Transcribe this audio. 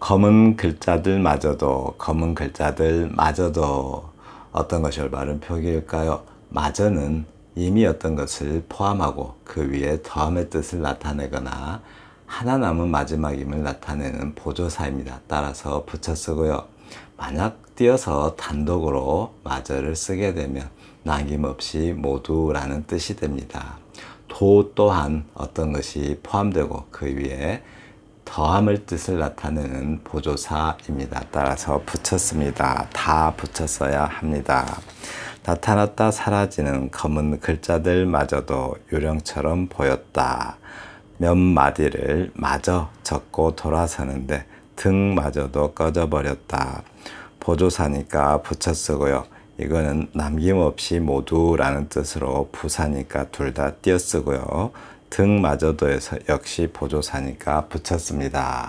검은 글자들마저도 검은 글자들마저도 어떤 것이 올바른 표기일까요? 마저는 이미 어떤 것을 포함하고 그 위에 더함의 뜻을 나타내거나 하나 남은 마지막임을 나타내는 보조사입니다. 따라서 붙여 쓰고요. 만약 띄어서 단독으로 마저를 쓰게 되면 남김없이 모두라는 뜻이 됩니다. 도 또한 어떤 것이 포함되고 그 위에 더함을 뜻을 나타내는 보조사입니다. 따라서 붙였습니다. 다 붙였어야 합니다. 나타났다 사라지는 검은 글자들마저도 요령처럼 보였다. 몇 마디를 마저 적고 돌아서는데 등마저도 꺼져버렸다. 보조사니까 붙여 쓰고요. 이거는 남김없이 모두라는 뜻으로 부사니까 둘 다 띄어 쓰고요. 등마저도에서 역시 보조사니까 붙였습니다.